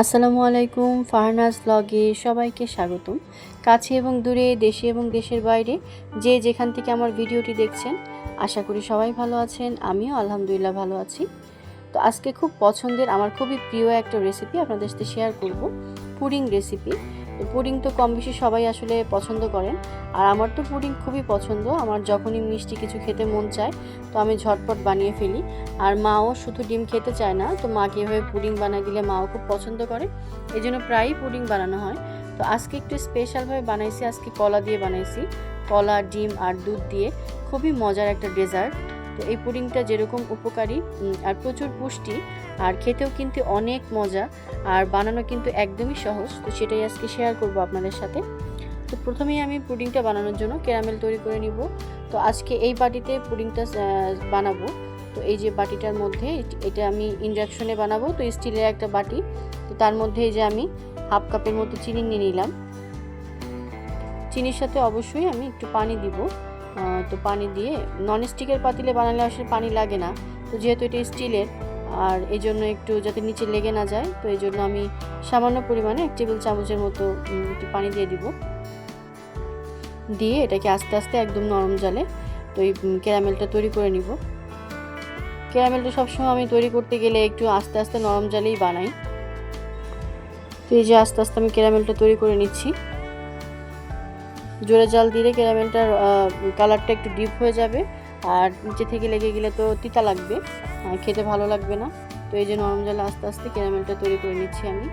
আসসালামু আলাইকুম, ফারনাস ব্লগে সবাইকে স্বাগতম। কাছে এবং দূরে, দেশে এবং দেশের বাইরে যে যেখান থেকে আমার ভিডিওটি দেখছেন, আশা করি সবাই ভালো আছেন, আমিও আলহামদুলিল্লাহ ভালো আছি। তো আজকে খুব পছন্দের, আমার খুবই প্রিয় একটা রেসিপি আপনাদের সাথে শেয়ার করব পুডিং রেসিপি পুডিং তো কম বেশি সবাই আসলে পছন্দ করেন। আর আমার তো পুডিং খুবই পছন্দ। আমার যখনই মিষ্টি কিছু খেতে মন চায়, তো আমি ঝটপট বানিয়ে ফেলি। আর মাও শুধু ডিম খেতে চায় না, তো মাকে এভাবে পুডিং বানিয়ে দিলে মাও খুব পছন্দ করে। এই জন্য প্রায়ই পুডিং বানানো হয়। তো আজকে একটু স্পেশালভাবে বানাইছি, আজকে কলা দিয়ে বানাইছি। কলা, ডিম আর দুধ দিয়ে। খুবই মজার একটা ডেজার্ট। তো এই পুডিংটা যেরকম উপকারী আর প্রচুর পুষ্টি, আর খেতেও কিন্তু অনেক মজা, আর বানানো কিন্তু একদমই সহজ। তো সেটাই আজকে শেয়ার করব আপনাদের সাথে। তো প্রথমেই আমি পুডিংটা বানানোর জন্য ক্যারামেল তৈরি করে নিব। তো আজকে এই বাটিতে পুডিংটা বানাবো। তো এই যে বাটিটার মধ্যে এটা আমি ইন্ডাকশনে বানাবো, তো স্টিলের একটা বাটি। তো তার মধ্যে এই যে আমি হাফ কাপের মতো চিনি নিয়ে নিলাম। চিনির সাথে অবশ্যই আমি একটু পানি দিব। তো পানি দিয়ে নন স্টিকের পাতিলে বানালে আসলে পানি লাগে না। তো যেহেতু এটা স্টিলের, আর এই জন্য একটু যাতে নিচে লেগে না যায়, তো এই জন্য আমি সামান্য পরিমাণে এক টেবিল চামচের মতো একটু পানি দিয়ে দিব। দিয়ে এটাকে আস্তে আস্তে একদম নরম জালে, তো এই ক্যারামেলটা তৈরি করে নিব। ক্যারামেলটা সবসময় আমি তৈরি করতে গেলে একটু আস্তে আস্তে নরম জালেই বানাই। তো এই যে আস্তে আস্তে আমি ক্যারামেলটা তৈরি করে নিচ্ছি। জোরে জাল দিলে ক্যারামেলটার কালারটা একটু ডিপ হয়ে যাবে। আর নিচে থেকে লেগে গেলে তো তিতা লাগবে খেতে ভালো লাগবে না। তো এই যে নরম জালে আস্তে আস্তে ক্যারামেলটা তৈরি করে নিচ্ছি আমি।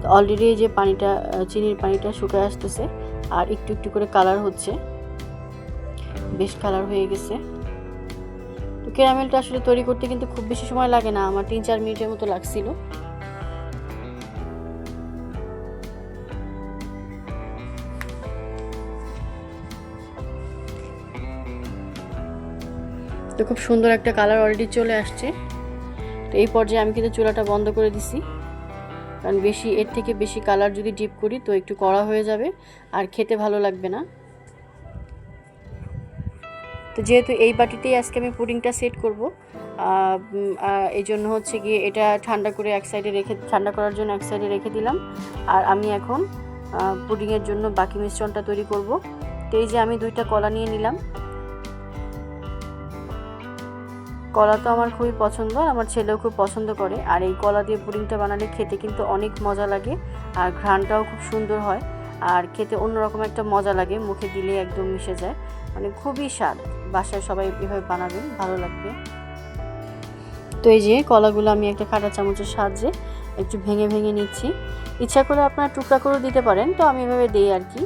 তো অলরেডি যে পানিটা চিনির পানিটা শুকায় আসতেছে, আর একটু একটু করে কালার হচ্ছে। বেশ কালার হয়ে গেছে। তো ক্যারামেলটা আসলে তৈরি করতে কিন্তু খুব বেশি সময় লাগে না, আমার তিন চার মিনিটের মতো লাগছিল। তো খুব সুন্দর একটা কালার অলরেডি চলে আসছে। তো এই পর্যায়ে আমি কিন্তু চুলাটা বন্ধ করে দিছি। কারণ বেশি, এর থেকে বেশি কালার যদি ডিপ করি তো একটু কড়া হয়ে যাবে। আর খেতে ভালো লাগবে না। তো যেহেতু এই বাটিতেই আজকে আমি পুডিংটা সেট করব এই জন্য হচ্ছে গিয়ে এটা ঠান্ডা করে এক সাইডে রেখে, ঠান্ডা করার জন্য এক সাইডে রেখে দিলাম। আর আমি এখন পুডিংয়ের জন্য বাকি মিশ্রণটা তৈরি করব। তো এই যে আমি দুইটা কলা নিয়ে নিলাম। কলা তো আমার খুবই পছন্দ, আর আমার ছেলেও খুব পছন্দ করে। আর এই কলা দিয়ে পুডিংটা বানালে খেতে কিন্তু অনেক মজা লাগে, আর ঘ্রাণটাও খুব সুন্দর হয়। আর খেতে অন্যরকম একটা মজা লাগে, মুখে দিলে একদম মিশে যায়। মানে খুবই স্বাদ, বাসায় সবাই এভাবে বানাবেন, ভালো লাগবে। তো এই যে কলাগুলো আমি একটা কাঁটা চামচের সাহায্যে একটু ভেঙে ভেঙে নিচ্ছি। ইচ্ছা করে আপনারা টুকরা করেও দিতে পারেন, তো আমি এভাবে দিই আর কি।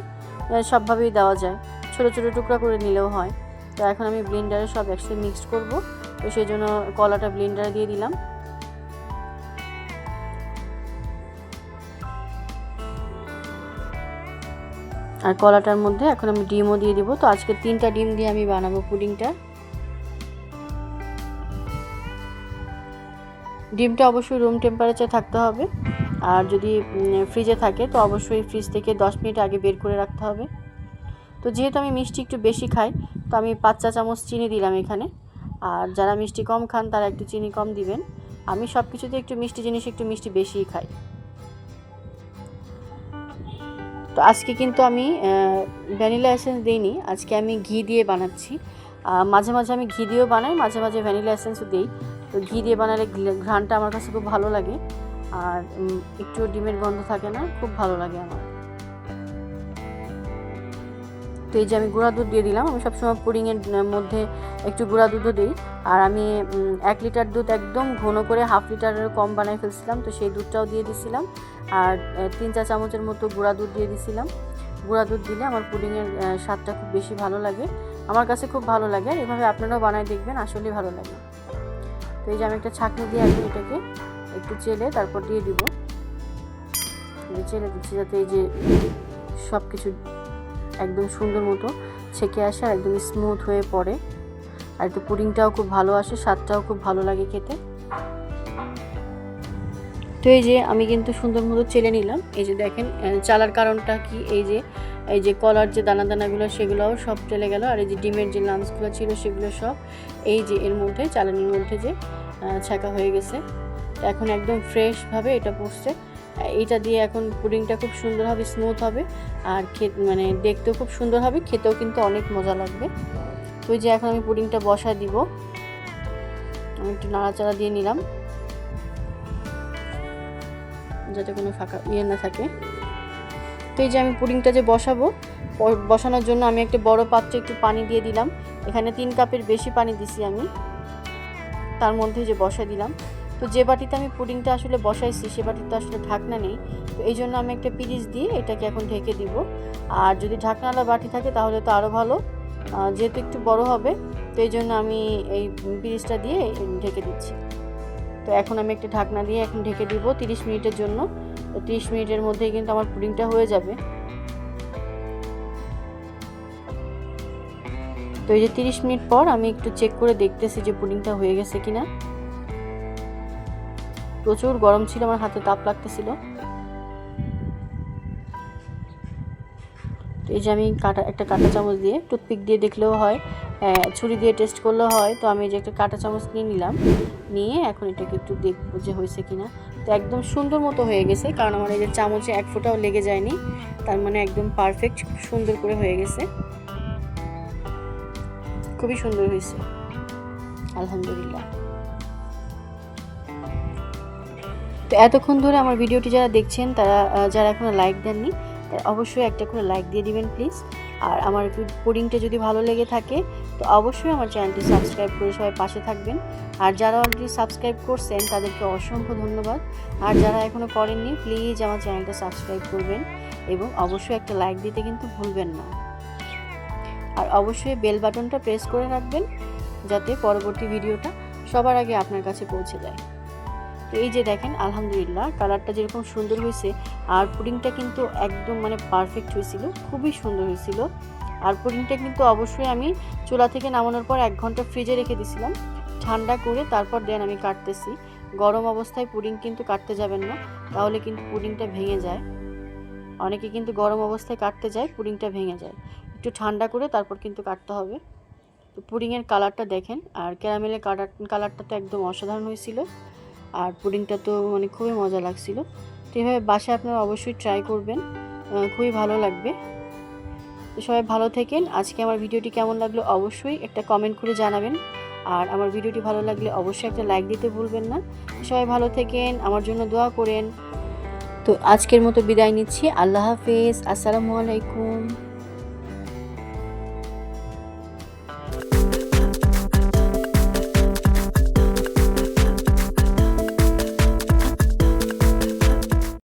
সবভাবেই দেওয়া যায়। ছোটো ছোটো টুকরা করে নিলেও হয়। তো এখন আমি ব্লেন্ডারে সব একসাথে মিক্সড করব। তো সেই জন্য কলাটা ব্লেন্ডারে দিয়ে দিলাম। আর কলাটার মধ্যে এখন আমি ডিমও দিয়ে দিব। তো আজকে তিনটা ডিম দিয়ে আমি বানাবো পুডিংটা। ডিমটা অবশ্যই রুম টেম্পারেচার থাকতে হবে। আর যদি ফ্রিজে থাকে, তো অবশ্যই ফ্রিজ থেকে দশ মিনিট আগে বের করে রাখতে হবে। তো যেহেতু আমি মিষ্টি একটু বেশি খাই, তো আমি পাঁচ চা চামচ চিনি দিলাম এখানে। আর যারা মিষ্টি কম খান, তারা একটু চিনি কম দিবেন। আমি সব কিছুতে একটু মিষ্টি জিনিস, একটু মিষ্টি বেশিই খাই। তো আজকে কিন্তু আমি ভ্যানিলা এসেন্স দিইনি। আজকে আমি ঘি দিয়ে বানাচ্ছি। মাঝে মাঝে আমি ঘি দিয়েও বানাই, মাঝে মাঝে ভ্যানিলা এসেন্সও দিই। তো ঘি দিয়ে বানালে ঘ্রাণটা আমার কাছে খুব ভালো লাগে। আর একটু ডিমের গন্ধ থাকে না, খুব ভালো লাগে আমার। তো এই যে আমি গুঁড়া দুধ দিয়ে দিলাম, আমি সবসময় পুডিংয়ের মধ্যে একটু গুঁড়া দুধও দিই। আর আমি এক লিটার দুধ একদম ঘন করে হাফ লিটারের কম বানাই ফেলছিলাম, তো সেই দুধটাও দিয়ে দিছিলাম। আর তিন চা চামচের মতো গুঁড়া দুধ দিয়ে দিছিলাম। গুঁড়া দুধ দিলে আমার পুডিংয়ের স্বাদটা খুব বেশি ভালো লাগে। আমার কাছে খুব ভালো লাগে এভাবে আপনারাও বানায় দেখবেন, আসলেই ভালো লাগে। তো এই যে আমি একটা ছাঁকনি দিয়ে আগে এটাকে একটু চেলে তারপর দিয়ে দিব। চেলে দিচ্ছি যাতে এই যে সব কিছু একদম সুন্দর মতো ছেঁকে আসে আর একদম স্মুথ হয়ে পড়ে। আর একটু পুডিংটাও খুব ভালো আসে, স্বাদটাও খুব ভালো লাগে খেতে। তো এই যে আমি কিন্তু সুন্দর মতো চেলে নিলাম। এই যে দেখেন চালার কারণটা কি? এই যে এই যে কলার যে দানা দানাগুলো সেগুলোও সব চলে গেল। আর এই যে ডিমের যে লাঞ্চগুলো ছিল, সেগুলো সব এই যে এর মধ্যে, চালানির মধ্যে যে ছাঁকা হয়ে গেছে। এখন একদম ফ্রেশভাবে এটা পড়ছে। এটা দিয়ে এখন পুডিংটা খুব সুন্দর হবে স্মুথ হবে। আর খেতে মানে দেখতেও খুব সুন্দর হবে, খেতেও কিন্তু অনেক মজা লাগবে। তো যে এখন আমি পুডিংটা বসা দিব। আমি একটু নাড়াচাড়া দিয়ে নিলাম। যাতে কোনো ফাঁকা ইয়ে না থাকে। তো এই যে আমি পুডিংটা যে বসাবো বসানোর জন্য আমি একটা বড় পাত্রে একটু পানি দিয়ে দিলাম। এখানে তিন কাপের বেশি পানি দিছি আমি। তার মধ্যে যে বসা দিলাম। তো যে বাটিতে আমি পুডিংটা আসলে বসাইছি, সে বাটিতে আসলে ঢাকনা নেই। তো এই জন্য আমি একটা পিরিচ দিয়ে এটাকে এখন ঢেকে দিব। আর যদি ঢাকনাওয়ালা বাটি থাকে তাহলে তো আরও ভালো। যেহেতু একটু বড় হবে, তো এই জন্য আমি এই পিরিচটা দিয়ে ঢেকে দিচ্ছি। তো এখন আমি একটা ঢাকনা দিয়ে এখন ঢেকে দিব তিরিশ মিনিটের জন্য। তো তিরিশ মিনিটের মধ্যেই কিন্তু আমার পুডিংটা হয়ে যাবে। তো এই যে তিরিশ মিনিট পর আমি একটু চেক করে দেখতেছি যে পুডিংটা হয়ে গেছে কিনা। প্রচুর গরম ছিল, আমার হাতে তাপ লাগতেছিল। এই যে আমি কাটা, একটা কাঁটা চামচ দিয়ে টুথপিক দিয়ে দেখলেও হয় ছুরি দিয়ে টেস্ট করলেও হয়। তো আমি যে একটা কাঁটা চামচ নিয়ে নিলাম, নিয়ে এখন এটাকে একটু দেখব যে হয়েছে কি না তো একদম সুন্দর মতো হয়ে গেছে, কারণ আমার এই যে চামচে এক ফোঁটাও লেগে যায়নি, তার মানে একদম পারফেক্ট সুন্দর করে হয়ে গেছে। খুবই সুন্দর হয়েছে। আলহামদুলিল্লাহ। তো এতক্ষণ ধরে আমার ভিডিওটি যারা দেখছেন, তারা যারা এখনও লাইক দেননি অবশ্যই একটা করে লাইক দিয়ে দিবেন প্লিজ আর আমার পুডিংটা যদি ভালো লেগে থাকে, তো অবশ্যই আমার চ্যানেলটি সাবস্ক্রাইব করে সবাই পাশে থাকবেন। আর যারা অলরেডি সাবস্ক্রাইব করছেন, তাদেরকে অসংখ্য ধন্যবাদ। আর যারা এখনও করেননি প্লিজ আমার চ্যানেলটা সাবস্ক্রাইব করবেন এবং অবশ্যই একটা লাইক দিতে কিন্তু ভুলবেন না। আর অবশ্যই বেল বাটনটা প্রেস করে রাখবেন, যাতে পরবর্তী ভিডিওটা সবার আগে আপনার কাছে পৌঁছে যায়। তো এই যে দেখেন, আলহামদুলিল্লাহ, কালারটা যেরকম সুন্দর হয়েছে, আর পুডিংটা কিন্তু একদম মানে পারফেক্ট হয়েছিল, খুবই সুন্দর হয়েছিল। আর পুডিংটা কিন্তু অবশ্যই আমি চুলা থেকে নামানোর পর এক ঘণ্টা ফ্রিজে রেখে দিয়েছিলাম, ঠান্ডা করে তারপর দেন আমি কাটতেছি। গরম অবস্থায় পুডিং কিন্তু কাটতে যাবেন না, তাহলে কিন্তু পুডিংটা ভেঙে যায়। অনেকে কিন্তু গরম অবস্থায় কাটতে যায়, পুডিংটা ভেঙে যায়। একটু ঠান্ডা করে তারপর কিন্তু কাটতে হবে। তো পুডিংয়ের কালারটা দেখেন, আর ক্যারামেলের কালার, কালারটা তো একদম অসাধারণ হয়েছিল। আর পুডিংটা তো মানে খুবই মজা লাগছিল। তো এভাবে বাসায় আপনারা অবশ্যই ট্রাই করবেন। খুবই ভালো লাগবে। তো সবাই ভালো থেকেন। আজকে আমার ভিডিওটি কেমন লাগল অবশ্যই একটা কমেন্ট করে জানাবেন। আর আমার ভিডিওটি ভালো লাগলে অবশ্যই একটা লাইক দিতে ভুলবেন না। সবাই ভালো থেকেন, আমার জন্য দোয়া করেন। তো আজকের মতো বিদায় নিচ্ছি। আল্লাহ হাফেজ। আসসালামু আলাইকুম।